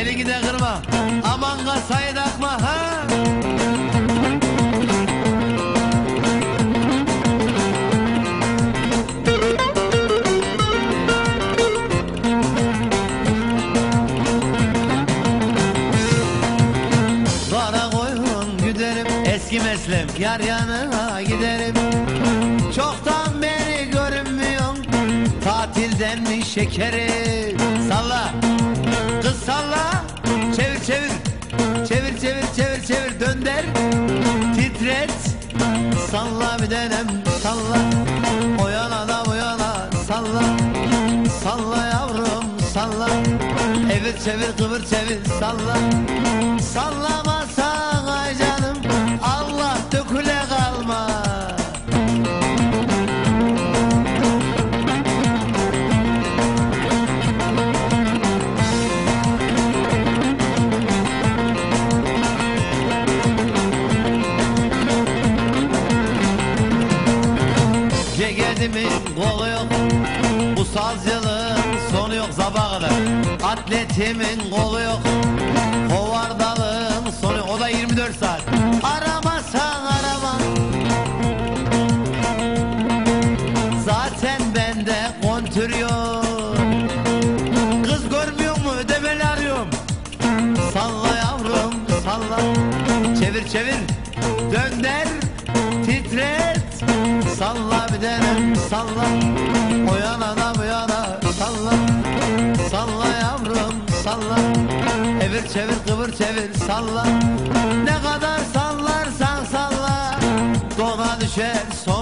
Beni gide kırma. Aman kasayı takma ha. Kara koyun güderim eski meslem yar yanına giderim. Çoktan beri görünmüyorsun tatilden mi şekeri salla. Titret Salla bir denem salla. O yana da bu yana salla. Salla yavrum salla. Evir çevir kıvır çevir salla. Sallamazsan Cegedimin kolu yok. Bu sazcılığın sonu yok. Sabaha kadar Atletimin kolu yok. Hovardalığın sonu. O da 24 saat. Aramasan arama. Zaten bende kontür yok. Kız görmüyor mu? Ödemeli arıyorum. Salla yavrum salla. Çevir çevir Salla bir derim salla O yana da bu yana salla Salla yavrum salla. Evir çevir kıvır çevir salla. Ne kadar sallarsan salla Dona düşer son